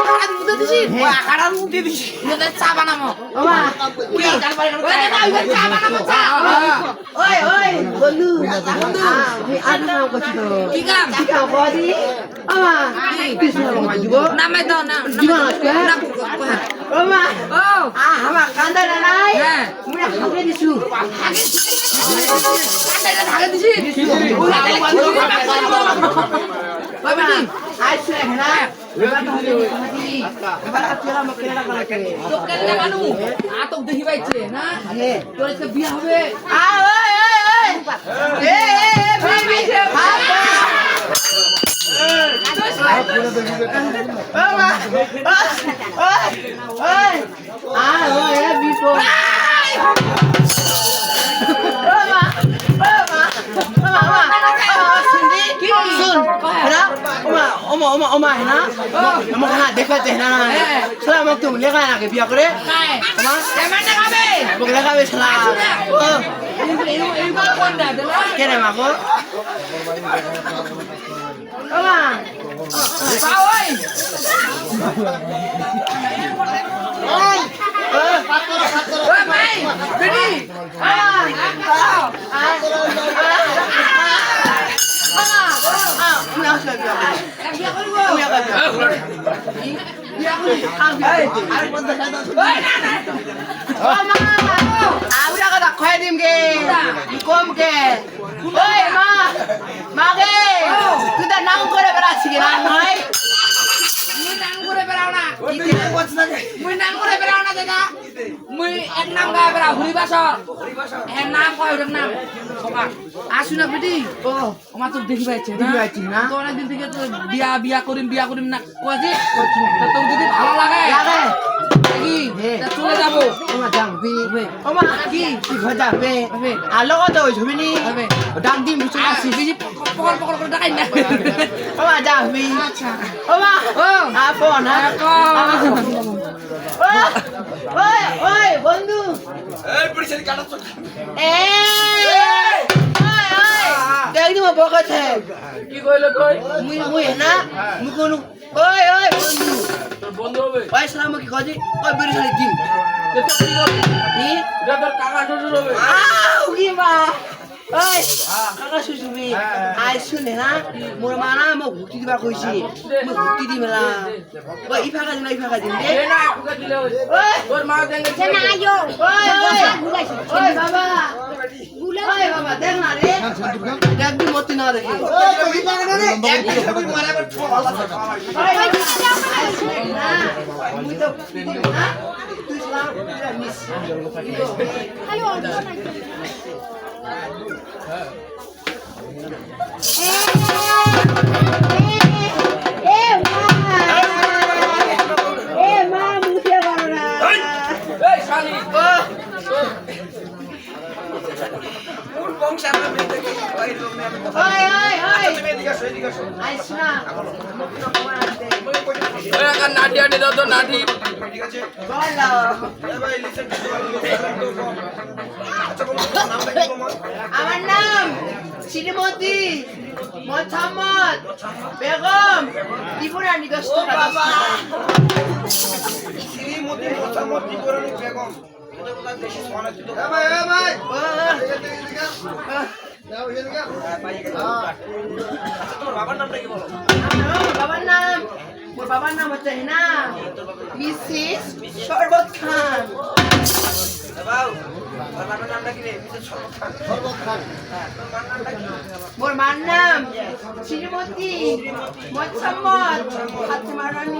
আমরা চা বানামো ও মা ওই যে চা বানামো চা ওই ওই বন্ধু বন্ধু আমি আর কাম করছি তো কি কাম কি কাম খাদি ও মা কৃষ্ণ মাঝি গো নামে দাও না জীবন আছে? না ও মা ও আ হামা কান্দা নাই হ্যাঁ। হাগে দিছু ঢাকা দিছি ওই বেটি আইছে না এবার তাহলে খাদি এবার তোরা মকে না করে তো কেন লাগানু আ তো দেখি পাইছে না তোর বিয়া হবে আ ওই ওই ওই ওমা ওমা ওমা না ওমা না দেখাতে না না সালা মক তুমি লেখা না কে বিয়া করে খায় ওমা কেমন খাবে মক সালা ও এইগুলো কোন মাকো ওমা ওই আ বিয়া করব বিয়া করব ওই না না আমরা কথা খাই দিম গে কম কে ওই মা মাগে তুই তো নাম করে বেড়াচ্ছি না নয় মুই নাম করে বেড়াও না মুই নাম করে দাদা মুই এক নাম গায়ে কয় ওটার নাম। আসু না বেটি ও আমার তো দেখি পাইছে না? তো অনেকদিন থেকে তো বিয়া বিয়া করিম বিয়া করিম না। কয়েছি তো তোর যদি ভালো লাগে। কি হে। চলে যাব। ওমা যাবি ওমা কি কি ঘর যাবে? হবে। আলো ওই ছবি নি ডাক দিম বুঝছ না আসি পকড় পকড় করে দেখাই না। ওমা যাবি আচ্ছা। ওমা ও। আপন হ্যাঁ আপন। ওই ওই বন্ধু। কি কইলো কই? মুই মুই না মুই কোন ওই ওই বন্ধু। তোর বন্ধু হবে। ওই সালাম কি কজি ওই খালি দিম তো তুই কি? করবি নি এটা তোর কাকা শ্বশুর হবে। আউ কি মা ওই কাকা শুশুবি আই শুনে না মোর মা না মোক ভুক্তি দিবা কইছি। মই ভুক্তি দিম না ওই ইফাকা দিম না ইফাকা দিম দে না কুকা দিলে ওই। তোর মা দেঙ্গে ওই ওই। ওই বাবা। ওই বাবা দেখ না রে। দেখ দাও তো আমার নাম শ্রীমতী মোহাম্মদ বেগম ত্রিপুরানি দশ শ্রীমতী মোসাম্মদ ত্রিপুরানী বেগম। কোথায় বেশি সমানে তুই তো তোমার বাবার নামটা কি বলো? বাবার নাম মোর বাবার নাম হচ্ছে না মিসিস শরবত খান। হ্যাঁ তোর মার মোর নাম শ্রীমতী মোহাম্মদ ফাতেমা রানী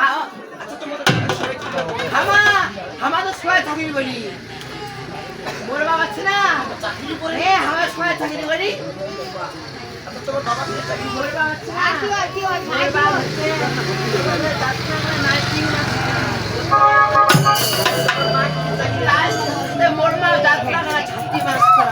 আচ্ছা তোমাদের সবাই কি বলো? চাকরি করি মোর বাবা আছে না? চাকরি করি আচ্ছা তোমার বাবা চাকরি করে বাবা আছে। না মোর বাবা হচ্ছে মোর মা ডাক্তার ছাত্রী মাস্টার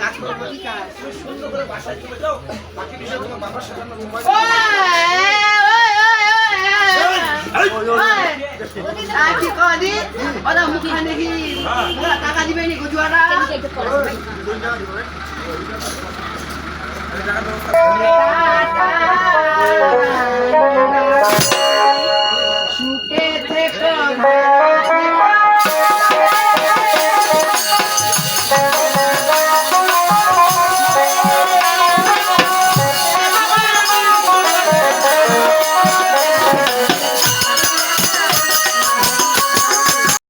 কাজ করব কি কাজ সুন্দর করে বাসায় চলে যাও বাকি বিষয় তোমার বাবার সাথে আমার মোবাইল কি কদি ওরা মুখে দেখি ওরা টাকা দিবে নি গুজুয়ারা টাটা